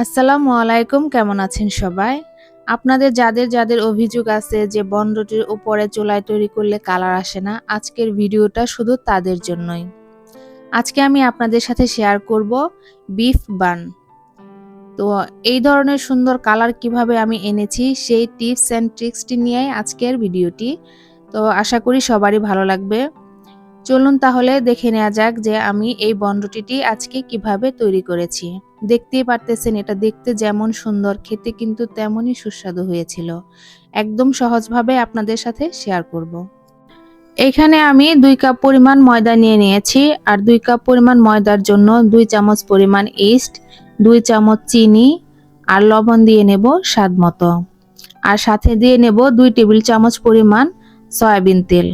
আসসালামু আলাইকুম, কেমন আছেন সবাই? আপনাদের যাদের যাদের অভিযোগ আছে যে বন্ডটির উপরে চুলায় তৈরি করলে কালার আসে না, আজকের ভিডিওটা শুধু তাদের জন্যই। আজকে আমি আপনাদের সাথে শেয়ার করব বিফ বান। তো এই ধরনের সুন্দর কালার কীভাবে আমি এনেছি, সেই টিপস অ্যান্ড ট্রিক্সটি নিয়েই আজকের ভিডিওটি। তো আশা করি সবারই ভালো লাগবে। চলুন তাহলে দেখে নেওয়া যাক যে আমি এই বন্ডটিটি আজকে কীভাবে তৈরি করেছি। দেখতেই পারতেছেন, এটা দেখতে যেমন সুন্দর, খেতে কিন্তু তেমনই সুস্বাদু হয়েছিল। একদম সহজভাবে আপনাদের সাথে শেয়ার করব। এখানে আমি দুই কাপ পরিমাণ ময়দা নিয়ে নিয়েছি, আর দুই কাপ পরিমাণ ময়দার জন্য দুই চামচ পরিমাণ ইস্ট দুই চামচ চিনি, আর লবণ দিয়ে নেব স্বাদ মতো। আর সাথে দিয়ে নেব দুই টেবিল চামচ পরিমাণ সয়াবিন তেল।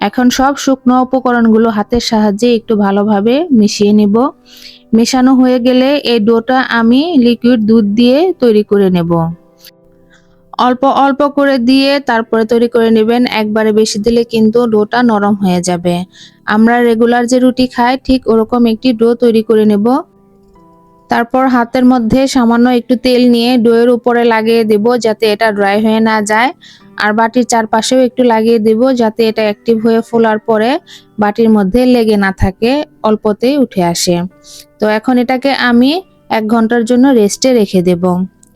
এখন সব শুকনো উপকরণগুলো হাতের সাহায্যে একটু ভালোভাবে মিশিয়ে নিব। মেশানো হয়ে গেলে এই ডোটা আমি লিকুইড দুধ দিয়ে তৈরি করে নেব। অল্প অল্প করে দিয়ে তারপরে তৈরি করে নেবেন, একবারে বেশি দিলে কিন্তু ডোটা নরম হয়ে যাবে। আমরা রেগুলার যে রুটি খাই, ঠিক ওরকম একটি ডো তৈরি করে নেব। তারপর হাতের মধ্যে সামান্য একটু তেল নিয়ে ডোয়ের উপরে লাগিয়ে দেব যাতে এটা ড্রাই হয়ে না যায়। আর বাটির চারপাশেও একটু লাগিয়ে দেব যাতে এটা অ্যাক্টিভ হয়ে ফোলার পরে বাটির মধ্যে লেগে না থাকে, অল্পতেই উঠে আসে। তো এখন এটাকে আমি এক ঘণ্টার জন্য রেস্টে রেখে দেব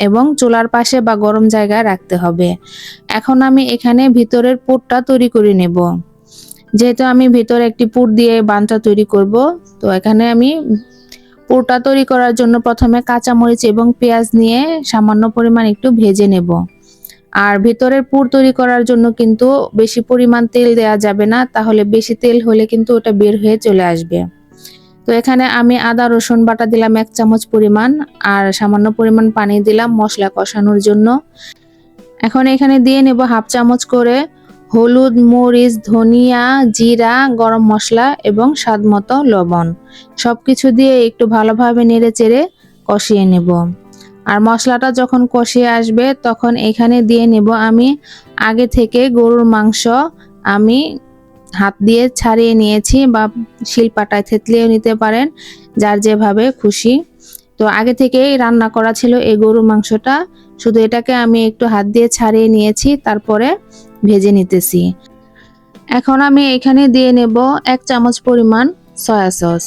এবং চুলার পাশে বা গরম জায়গায় রাখতে হবে। এখন আমি এখানে ভিতরের পুরটা তৈরি করে নেব। যেহেতু আমি ভিতরে একটি পুর দিয়ে বানটা তৈরি করব, তো এখানে আমি পুরটা তৈরি করার জন্য প্রথমে কাঁচামরিচ এবং পেঁয়াজ নিয়ে সামান্য পরিমাণ একটু ভেজে নেব। আর ভিতরের পুর তৈরি করার জন্য কিন্তু বেশি পরিমাণ তেল দেওয়া যাবে না, তাহলে বেশি তেল হলে কিন্তু ওটা বের হয়ে চলে আসবে। তো এখানে আমি আদা, রসুন, বাটা দিলাম এক চামচ পরিমাণ আর সামান্য পরিমাণ পানি দিলাম মশলা কষানোর জন্য। এখন এখানে দিয়ে নেব হাফ চামচ করে হলুদ, মরিচ, ধনিয়া, জিরা, গরম মশলা এবং স্বাদ মতো লবণ। সব কিছু দিয়ে একটু ভালোভাবে নেড়ে চেড়ে কষিয়ে নেব। আর মশলাটা যখন কষিয়ে আসবে তখন এখানে দিয়ে নেব আমি আগে থেকে গরুর মাংস আমি হাত দিয়ে ছাড়িয়ে নিয়েছি বা শিলপাটায় থেতলিয়েও নিতে পারেন, যার যেভাবে খুশি। তো আগে থেকেই রান্না করা ছিল এই গরুর মাংসটা। শুধু এটাকে আমি একটু হাত দিয়ে ছাড়িয়ে নিয়েছি, তারপরে ভেজে নিতেছি। এখন আমি এখানে দিয়ে নেব এক চামচ পরিমাণ সয়া সস।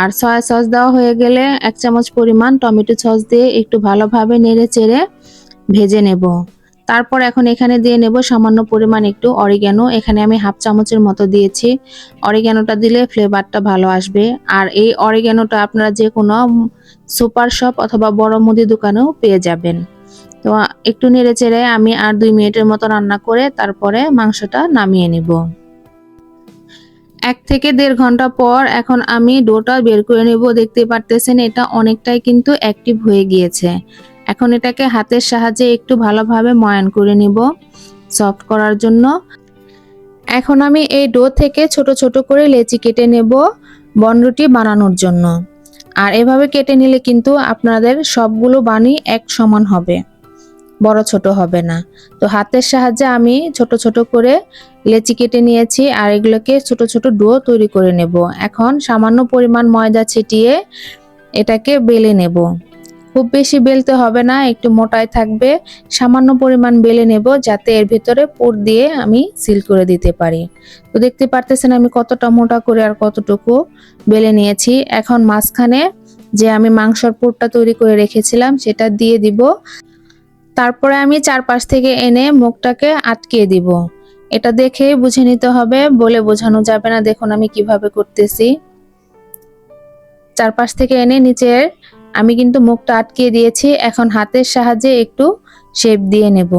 আর সয়া সস দেওয়া হয়ে গেলে এক চামচ পরিমাণ টমেটো সস দিয়ে একটু ভালোভাবে নেড়ে চেড়ে ভেজে নেব। তারপর এখন এখানে দিয়ে নেব সামান্য পরিমাণ একটু অরিগ্যানো এখানে আমি হাফ চামচের মতো দিয়েছি। অরিগ্যানোটা দিলে ফ্লেভারটা ভালো আসবে। আর এই অরিগ্যানোটা আপনারা যে কোনো সুপার শপ অথবা বড় মুদি দোকানেও পেয়ে যাবেন। তো একটু নেড়ে চেড়ে আমি আর দুই মিনিটের মতো রান্না করে তারপরে মাংসটা নামিয়ে নিব। এক থেকে দেড় ঘণ্টা পর এখন আমি ডোটা বের করে নেব। দেখতে পারতেছেন এটা অনেকটাই কিন্তু অ্যাক্টিভ হয়ে গিয়েছে। এখন এটাকে হাতের সাহায্যে একটু ভালোভাবে ময়ান করে নিব সফট করার জন্য। এখন আমি এই ডো থেকে ছোট ছোট করে লেচি কেটে নেব বনরুটি বানানোর জন্য। আর এভাবে কেটে নিলে কিন্তু আপনাদের সবগুলো বানি এক সমান হবে, বড় ছোট হবে না। তো হাতের সাহায্যে আমি ছোট ছোট করে লেচি কেটে নিয়েছি আর এগুলোকে ছোট ছোট ডো তৈরি করে নেব। এখন সামান্য পরিমাণ ময়দা ছিটিয়ে এটাকে বেলে নেব। খুব বেশি বেলতে হবে না, একটু মোটাই থাকবে। সামান্য পরিমাণ বেলে নেব যাতে এর ভিতরে পুর দিয়ে আমি সিল করে দিতে পারি। তো দেখতে পারতেছেন আমি কতটা মোটা করে আর কতটুকু বেলে নিয়েছি। এখন মাঝখানে যে আমি মাংসর পুরটা তৈরি করে রেখেছিলাম সেটা দিয়ে দিব। তারপরে আমি চারপাশ থেকে এনে মুখটাকে আটকে দিব। এটা দেখে বুঝে নিতে হবে, বলে বোঝানো যাবে না। দেখুন আমি কীভাবে করতেছি। চারপাশ থেকে এনে নিচের আমি কিন্তু মুখটা আটকিয়ে দিয়েছি, এখন হাতের সাহায্যে একটু শেপ দিয়ে নেব।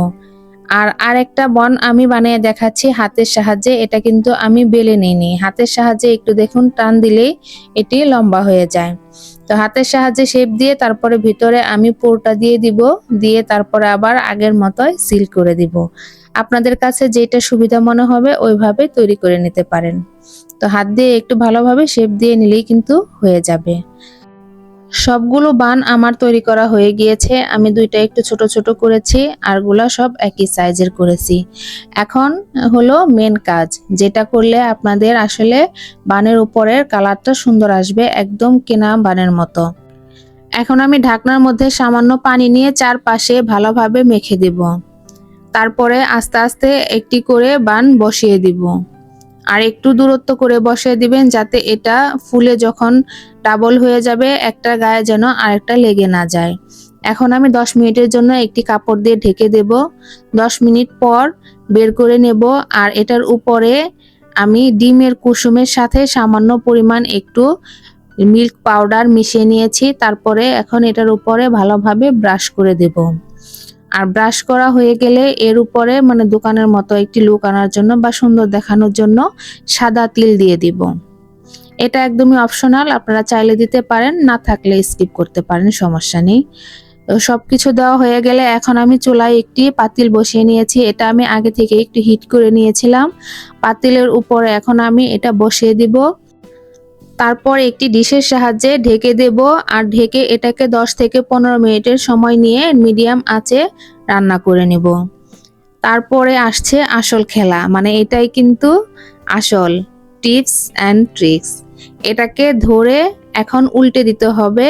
আর আরেকটা বন আমি বানিয়ে দেখাচ্ছি হাতের সাহায্যে, এটা কিন্তু আমি বেলে নিইনি। হাতের সাহায্যে একটু দেখুন, টান দিলেই এটি লম্বা হয়ে যায়। তো হাতের সাহায্যে শেপ দিয়ে তারপরে ভিতরে আমি পোরটা দিয়ে দিব, দিয়ে তারপরে আবার আগের মতোই সিল করে দিব। আপনাদের কাছে যেটা সুবিধা মনে হবে, ওইভাবে তৈরি করে নিতে পারেন। তো হাত দিয়ে একটু ভালোভাবে শেপ দিয়ে নিলেই কিন্তু হয়ে যাবে। সবগুলো বান আমার তৈরি করা হয়ে গিয়েছে। আমি দুইটা একটু ছোট ছোট করেছি, আরগুলা সব একই সাইজের করেছি। এখন হলো মেন কাজ, যেটা করলে আপনাদের আসলে বানের উপরের কালারটা সুন্দর আসবে, একদম কেনা বানের মতো। এখন আমি ঢাকনার মধ্যে সামান্য পানি নিয়ে চারপাশে ভালোভাবে মেখে দেব। তারপরে আস্তে আস্তে একটি করে বান বসিয়ে দিব। আর একটু দূরত্ব করে বসিয়ে দিবেন যাতে এটা ফুলে যখন ডাবল হয়ে যাবে, একটা গায়ে যেন আরেকটা লেগে না যায়। এখন আমি 10 মিনিটের জন্য একটি কাপড় দিয়ে ঢেকে দেব। 10 মিনিট পর বের করে নেব আর এটার উপরে আমি ডিমের কুসুমের সাথে সামান্য পরিমাণ একটু মিল্ক পাউডার মিশিয়ে নিয়েছি। তারপরে এখন এটার উপরে ভালোভাবে ব্রাশ করে দেব। আর ব্রাশ করা হয়ে গেলে এর উপরে মানে দোকানের মতো একটি লুক আনার জন্য বা সুন্দর দেখানোর জন্য সাদা তিল দিয়ে দিব। এটা একদমই অপশনাল আপনারা চাইলে দিতে পারেন, না থাকলে স্কিপ করতে পারেন, সমস্যা নেই। সব কিছু দেওয়া হয়ে গেলে এখন আমি চুলায় একটি পাতিল বসিয়ে নিয়েছি, এটা আমি আগে থেকে একটু হিট করে নিয়েছিলাম। পাতিলের উপরে এখন আমি এটা বসিয়ে দিব। তারপর একটি ডিশের সাহায্যে ঢেকে দেব আর ঢেকে এটাকে 10 থেকে পনেরো মিনিটের সময় নিয়ে মিডিয়াম আঁচে রান্না করে নেব। তারপরে আসছে আসল খেলা মানে এটাই কিন্তু আসল টিপস অ্যান্ড ট্রিক্স। এটাকে ধরে এখন উল্টে দিতে হবে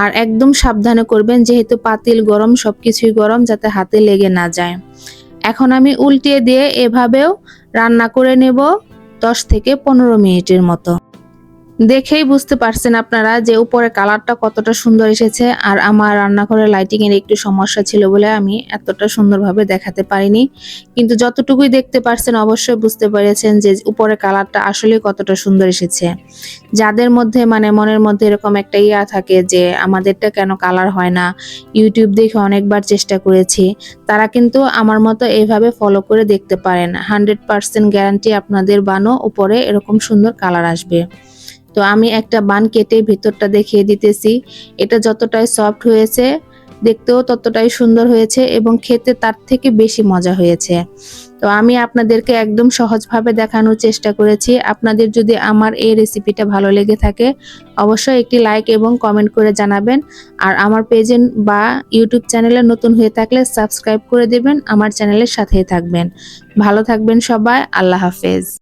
আর একদম সাবধানে করবেন, যেহেতু পাতিল গরম সব কিছুই গরম, যাতে হাতে লেগে না যায়। এখন আমি উল্টিয়ে দিয়ে এভাবেও রান্না করে নেব দশ থেকে পনেরো মিনিটের মতো। দেখেই বুঝতে পারছেন আপনারা যে উপরে কালারটা কতটা সুন্দর এসেছে, আর আমার রান্নাঘরে লাইটিং এর একটু সমস্যা ছিল বলে আমি এতটা সুন্দরভাবে দেখাতে পারিনি। কিন্তু যতটুকুই দেখতে পারছেন অবশ্যই বুঝতে পেরেছেন যে উপরে কালারটা আসলে কতটা সুন্দর এসেছে। যাদের মধ্যে মানে মনের মধ্যে এরকম একটা ইয়া থাকে যে আমাদেরটা কেন কালার হয় না ইউটিউব দেখে অনেকবার চেষ্টা করেছি, তারা কিন্তু আমার মতো এইভাবে ফলো করে দেখতে পারেন। হান্ড্রেড পার্সেন্ট গ্যারান্টি আপনাদের বানো উপরে এরকম সুন্দর কালার আসবে। তো আমি একটা বান কেটে ভিতরটা দেখিয়ে দিতেছি। এটা যতটাই সফট হয়েছে, দেখতেও ততটাই সুন্দর হয়েছে এবং খেতে তার থেকে বেশি মজা হয়েছে। তো আমি আপনাদেরকে একদম সহজভাবে দেখানোর চেষ্টা করেছি। আপনাদের যদি আমার এই রেসিপিটা ভালো লেগে থাকে, অবশ্যই একটি লাইক এবং কমেন্ট করে জানাবেন। আর আমার পেজে বা ইউটিউব চ্যানেলে নতুন হয়ে থাকলে সাবস্ক্রাইব করে দেবেন, আমার চ্যানেলের সাথেই থাকবেন। ভালো থাকবেন সবাই, আল্লাহ হাফেজ।